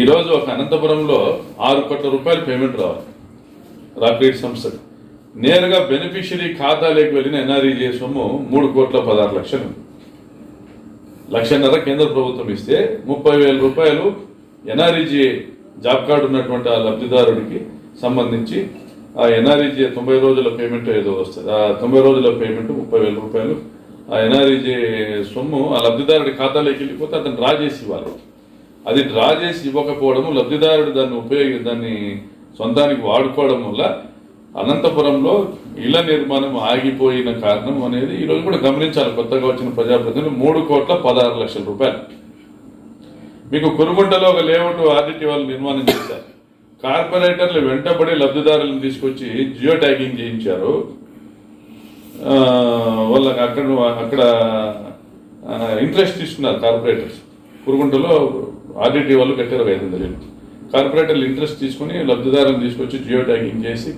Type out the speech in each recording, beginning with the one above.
ఈరోజు ఒక అనంతపురంలో ఆరు కోట్ల రూపాయలు పేమెంట్ రావాలి. రాపిడ్ సంస్థకు నేరుగా బెనిఫిషియరీ ఖాతాలోకి వెళ్ళిన ఎన్ఆర్ఈజే సొమ్ము మూడు కోట్ల పదహారు లక్షలు. లక్షన్నర కేంద్ర ప్రభుత్వం ఇస్తే ముప్పై వేల రూపాయలు ఎన్ఆర్ఈజీ జాబ్ కార్డు ఉన్నటువంటి ఆ లబ్ధిదారుడికి సంబంధించి ఆ ఎన్ఆర్ఈజీ తొంభై రోజుల పేమెంట్ ఏదో వస్తుంది. ఆ తొంభై రోజుల పేమెంట్ ముప్పై వేల రూపాయలు ఆ ఎన్ఆర్ఈజీ సొమ్ము ఆ లబ్ధిదారుడి ఖాతాలోకి వెళ్ళిపోతే అతను డ్రా చేసి ఇవ్వాలి. అది డ్రా చేసి ఇవ్వకపోవడము లబ్ధిదారుడు దాన్ని ఉపయోగి దాన్ని సొంతానికి వాడుకోవడం వల్ల అనంతపురంలో ఇళ్ళ నిర్మాణం ఆగిపోయిన కారణం అనేది ఈరోజు కూడా గమనించాలి. కొత్తగా వచ్చిన ప్రజాప్రతినిధులు మూడు కోట్ల పదహారు లక్షల రూపాయలు. మీకు కురుగుంటలో ఒక లేఅవుట్ ఆర్డిటి వాళ్ళు నిర్మాణం చేశారు. కార్పొరేటర్లు వెంటబడి లబ్ధిదారులను తీసుకొచ్చి జియో ట్యాగింగ్ చేయించారు. వాళ్ళకి అక్కడ అక్కడ ఇంట్రెస్ట్ తీసుకున్నారు కార్పొరేటర్స్. కురుగుంటలో ఆర్డిటీ వాళ్ళు కట్టారు ఒక ఐదు వందలు కార్పొరేటర్లు ఇంట్రెస్ట్ తీసుకుని లబ్ధిదారులను తీసుకొచ్చి జియో ట్యాగింగ్ చేసి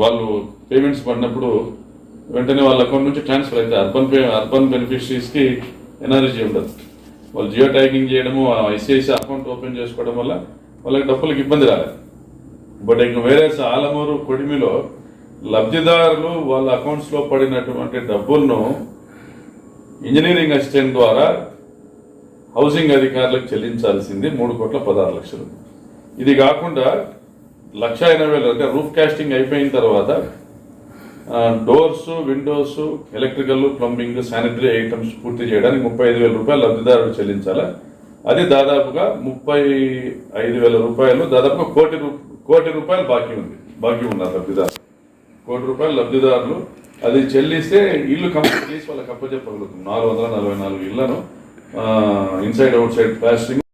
వాళ్ళు పేమెంట్స్ పడినప్పుడు వెంటనే వాళ్ళ అకౌంట్ నుంచి ట్రాన్స్ఫర్ అయితే అర్బన్ పే అర్బన్ బెనిఫిషరీస్కి ఎనర్జీ ఉండదు. వాళ్ళు జియో ట్యాగింగ్ చేయడము ఐసిఐసి అకౌంట్ ఓపెన్ చేసుకోవడం వల్ల వాళ్ళకి డబ్బులకు ఇబ్బంది రాలేదు. బట్ ఇక వేరే ఆలమూరు కొడిమిలో లబ్ధిదారులు వాళ్ళ అకౌంట్స్లో పడినటువంటి డబ్బులను ఇంజనీరింగ్ అసిస్టెంట్ ద్వారా హౌసింగ్ అధికారులకు చెల్లించాల్సింది మూడు కోట్ల పదహారు లక్షలు. ఇది కాకుండా లక్ష ఎనభై వేలు అంటే రూఫ్ కాస్టింగ్ అయిపోయిన తర్వాత doors windows electrical plumbing sanitary items పూర్తి చేయడానికి ముప్పై ఐదు వేల రూపాయలు లబ్ధిదారుడు చెల్లించాలి? అది దాదాపుగా ముప్పై ఐదు వేల రూపాయలు దాదాపుగా కోటి రూ- కోటి రూపాయలు బాకీ ఉంది బాకీ ఉన్నారు లబ్ధిదారులు. కోటి రూపాయలు లబ్ధిదారులు అది చెల్లిస్తే ఇల్లు కంప్లీట్ చేసి వాళ్ళకి అప్పచెప్పగలుగుతుంది నాలుగు వందల నలభై నాలుగు ఇళ్ళను ఇన్సైడ్ అవుట్ సైడ్ ప్లాస్టింగ్